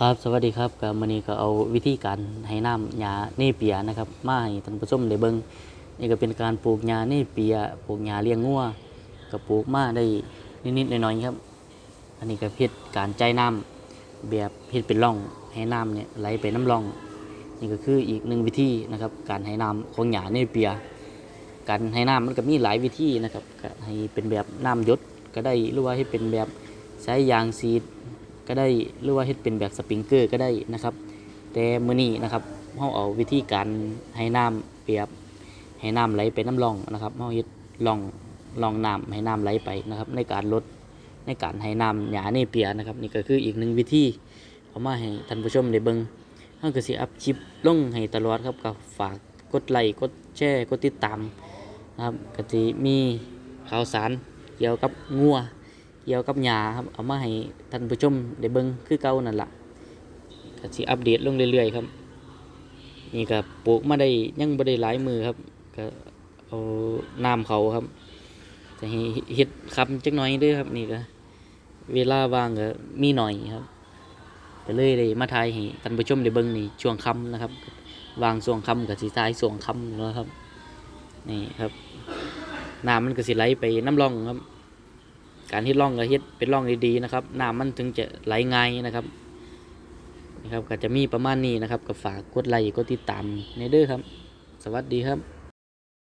ครับสวัสดีครับกับมื้อนี้ก็เอาวิธีการให้น้ำหญ้าเนเปียนะครับมาให้ท่านผู้ชมได้เบิ่งนี่ก็เป็นการปลูกหญ้าเนเปียปลูกหญ้าเลี้ยงงัวก็ปลูกมาได้นิดๆหน่อยๆครับ อันนี้ก็เฮ็ดการใจน้ำแบบเฮ็ดเป็นร่องให้น้ำเนี่ยไหลไปน้ำร่อง นี่ก็คืออีกหนึ่งวิธีนะครับ การให้น้ำของหญ้าเนเปีย การให้น้ำมันก็มีหลายวิธีนะครับให้เป็นแบบน้ำยศก็ได้หรือว่าให้เป็นแบบใช้ยางซีด ก็ได้หรือว่าเฮ็ดเป็นแบบสปริงเกอร์ก็ได้นะครับ แต่มื้อนี้นะครับเฮาเอาวิธีการให้น้ำเปียบให้น้ำไหลไปน้ำร่องนะครับเฮาเฮ็ดร่องร่องน้ำให้น้ำไหลไปนะครับ ในการลดในการให้น้ำหญ้าเนเปียนะครับ นี่ก็คืออีกหนึ่งวิธีเอามาให้ท่านผู้ชมได้เบิ่งเฮาก็สิอัพคลิปลงให้ตลอดครับก็ฝากกดไลค์กดแชร์กดติดตามนะครับก็สิมีข่าวสารเกี่ยวกับงัว เกี่ยวกับหญ้าครับเอามาให้ท่านผู้ชมได้เบิ่งคือเก่านั่นละก็สิอัปเดตลงเรื่อยๆครับ นี่ก็ปลูกมาได้ยังบ่ได้หลายมือครับก็เอาน้ำเขาครับจะให้เฮ็ดคำจักหน่อยด้อครับ นี่ก็เวลาว่างก็มีหน่อยครับก็เลยได้มาถ่ายให้ท่านผู้ชมได้เบิ่งนี่ช่วงค่ำนะครับวางช่วงค่ำก็สิถ่ายช่วงค่ำแล้วครับ นี่ครับน้ำมันก็สิไหลไปน้ำร่องครับ การที่ร่องก็เฮ็ดเป็นร่องดีๆนะครับน้ำมันถึงจะไหลง่ายนะครับนะครับก็จะมีประมาณนี้นะครับก็ฝากกดไลค์กดติดตามในเด้อครับ สวัสดีครับ